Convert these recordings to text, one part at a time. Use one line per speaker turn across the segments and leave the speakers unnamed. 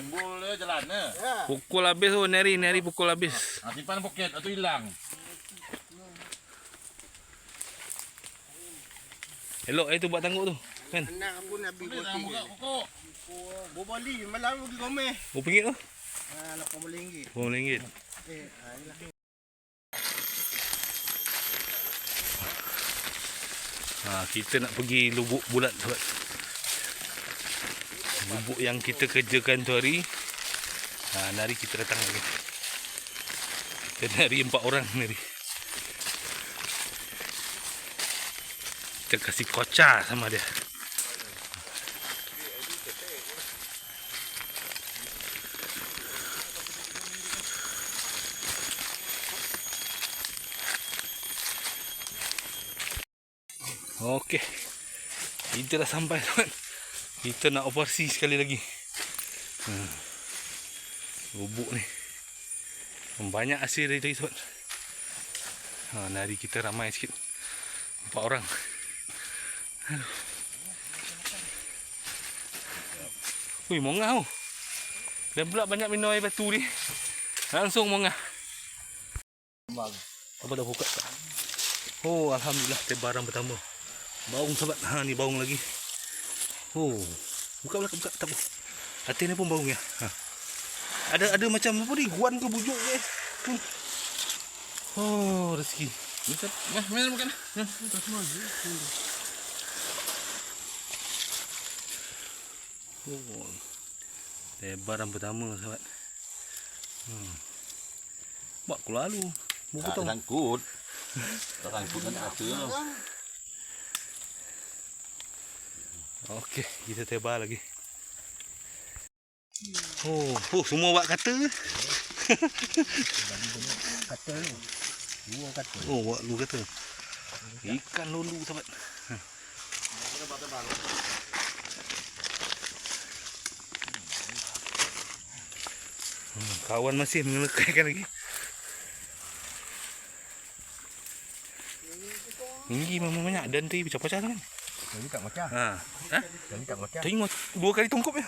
Timbul dia jalan ni.
Pukul habis tu, Neri, Neri pukul habis.
Ha, simpan poket atau hilang.
Elok eh tu buat tangguk tu. Kan?
Anak pun Nabi
Boleh nak buka pokok.
Bobali malam pergi komeh.
Berapa ringgit tu?
Ha, RM80.
RM8.
Eh, ha, inilah.
Ha, kita nak pergi lubuk bulat sobat. Lubuk yang kita kerjakan tu hari. Ha, nari kita datang lagi. Kita nari empat orang nari. Kita kasih kocar sama dia. Okey. Kita dah sampai tuan. Kita nak operasi sekali lagi. Hmm. Lubuk ni. Banyak hasil dari tadi tuan. Ha, nari kita ramai sikit. Empat orang. Aduh. Ui, mongah tu. Dan pula banyak minum air batu ni. Langsung mongah. Apa dah buka? Oh, Alhamdulillah tebaran pertama. Baung sahabat. Ha ni baung lagi. Oh. Buka buka buka tak apa. Hati ni pun baung ya. Ha. Ada ada macam apa ni? Guan ke bujuk ke? Hmm. Oh, rezeki.
Bisa, mah, mana bukan?
Oh. Tebaran pertama sahabat. Hmm. Buat aku lalu. Mau potong.
sangkut. Tak sangkut kan tak ada.
Okey, kita tebar lagi. Oh, oh semua buat kata.
Kata tu. Dua kata.
Oh, buat lu kata. Ikan lulu sahabat. Hmm, kawan masih mengelakaikan lagi. Tinggi memang banyak dan tadi pecah-pecah kan.
Jadi tak macam.
Ha. Ha?
Jadi tak macam.
Tengok dua kali tungkup ya.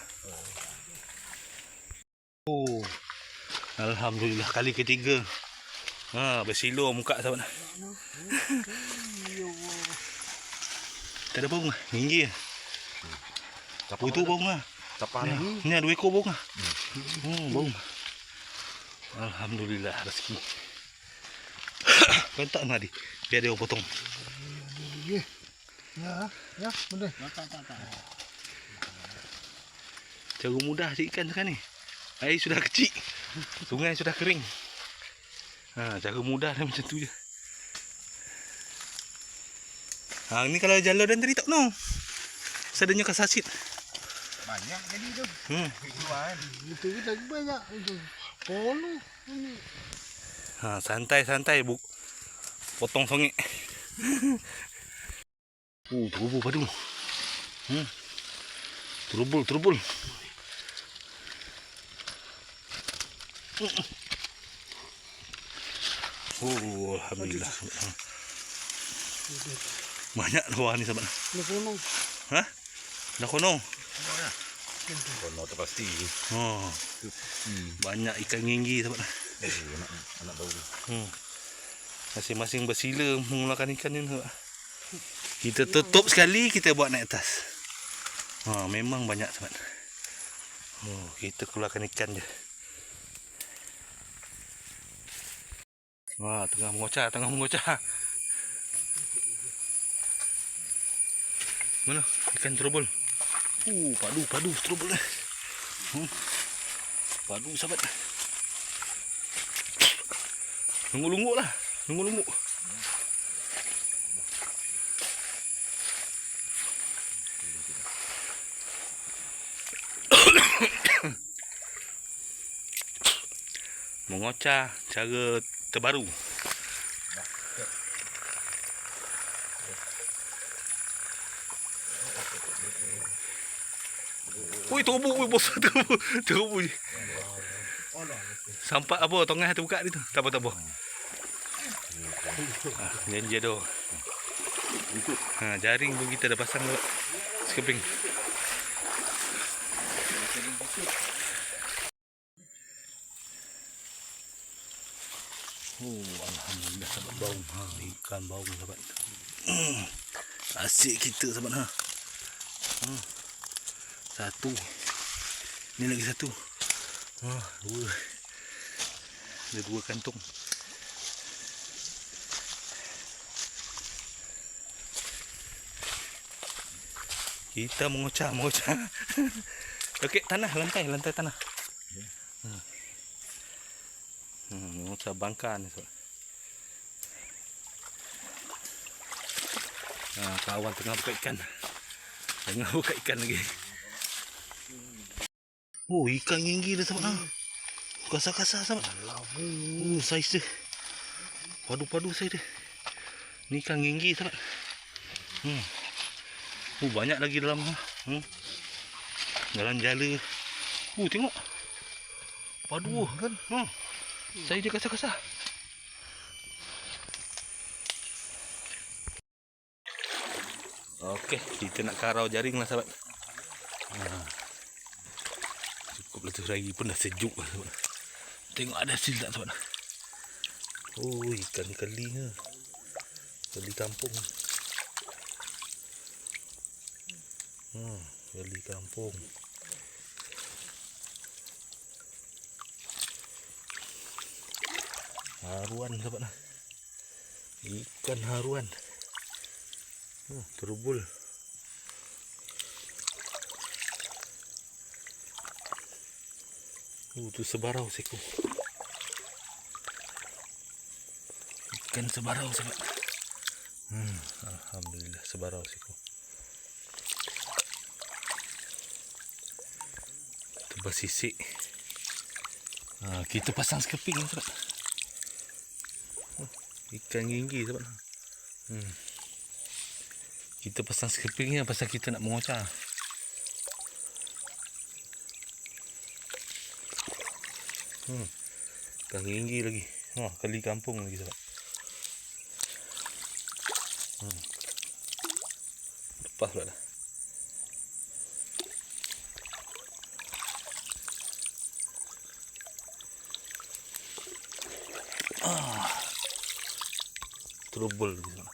Oh. Alhamdulillah kali ketiga. Ha, bersilo muka sahabat. tak ada baung ah. Tinggi. Oh, itu baung ah.
Kapal
Ni, ni ada dua ekor baung ah. Hmm, baung. Alhamdulillah rezeki. Kau tak nadi. Biar dia potong.
Ya, ya, boleh.
Cara mudah cari ikan sekarang ni. Air sudah kecil. Sungai sudah kering. Ha, cara mudah dia macam tu je. Ha, ni kalau jalur dan tadi tak no. Sadanya kasasit.
Banyak jadi tu.
Hmm.
Itu kita banyak itu. Polo. Ini.
Ha, santai-santai bu. Potong songik. Oh, terubul padu. Hmm. Terubul, terubul. Oh, alhamdulillah. Banyak luar ni sahabat.
Ni gunung.
Ha? Dah kono.
Kono tu pasti.
Oh, banyak ikan ginggi sahabat.
Anak, anak bau.
Hmm. Masing-masing bersila menggunakan ikan ni. nampak? Kita tutup sekali, kita buat naik atas. Ha, memang banyak teman. Oh, kita keluarkan ikan je. Wah, tengah mengocah, tengah mengocah. Mana? Ikan terobol. Uh, padu, padu terobol. eh. Hmm. Padu sahabat. Lungu-lungu lah. Lungu-lungu. Mengocah cara terbaru. Ui, tubuh, ui, bos tubuh, tubuh. Sampai apa tengah terbuka ni tu. Tak apa tak apa. Ha, yang je tu. Ha, jaring pun kita dah pasang lewat sekeping. Oh, alhamdulillah sahabat bau. Ha, ikan bau sahabat. Mm. Asyik kita sahabat ha. Ha. Satu. ni lagi satu. Ha, dua. Ada dua kantung. Kita mengocah, mengocah. Okey, tanah, lantai, lantai tanah. Hmm. Hmm, mengocah bangka ni. Ha, kawan tengah buka ikan. Tengah buka ikan lagi. Oh, ikan ginggi dah sahabat. Ha. Kasar-kasar sahabat. Oh, saiz dia. Padu-padu saiz dia. Ni ikan ginggi sahabat. Hmm. Oh, banyak lagi dalam ha. Hmm. Dalam jala. Oh, tengok. Padu kan. Ha. Saiz dia kasar-kasar. Okey, kita nak karau jaring lah sahabat. Ha. Cukup tu hari pun dah sejuk lah sahabat. Tengok ada hasil tak sahabat. Oh, ikan keli ha. Keli kampung. Hmm, keli kampung. Haruan sahabat lah. Ikan haruan. Oh, terubul. Oh, tu sebarau seko. Ikan sebarau sebab. Hmm, alhamdulillah sebarau seko. Tu basisik. Ha, kita pasang skeping sebab. Oh, ikan ginggi sebab. Hmm. Kita pasang skeping ni pasal kita nak mengocah. Hmm. Ikan tinggi lagi. Ha, kali kampung lagi sebab. Hmm. Lepas pula dah. Trouble lagi sebab.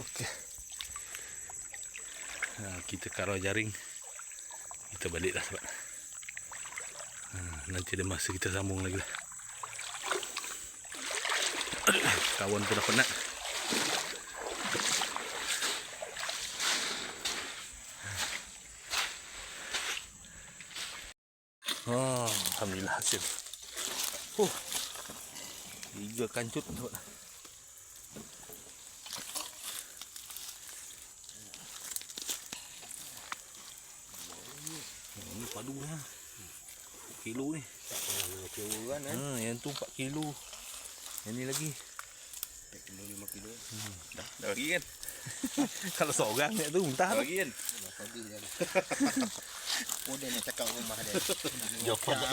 Okey. Ha, kita karau jaring. Kita balik dah sebab. Ha, nanti ada masa kita sambung lagi lah. Kawan pun dah penat. Oh, Alhamdulillah hasil. Oh, tiga kancut sebab. Oh, ni padu lah. Kilo ni.
Kilo kan
Ha, yang tu 4 kilo. Yang ni lagi.
Kilo 5 kilo.
Dah, dah lagi kan?
Kalau seorang ni tu.
Dah lagi kan?
Pagi dia. Oh dia nak cakap rumah dia.
Jawapan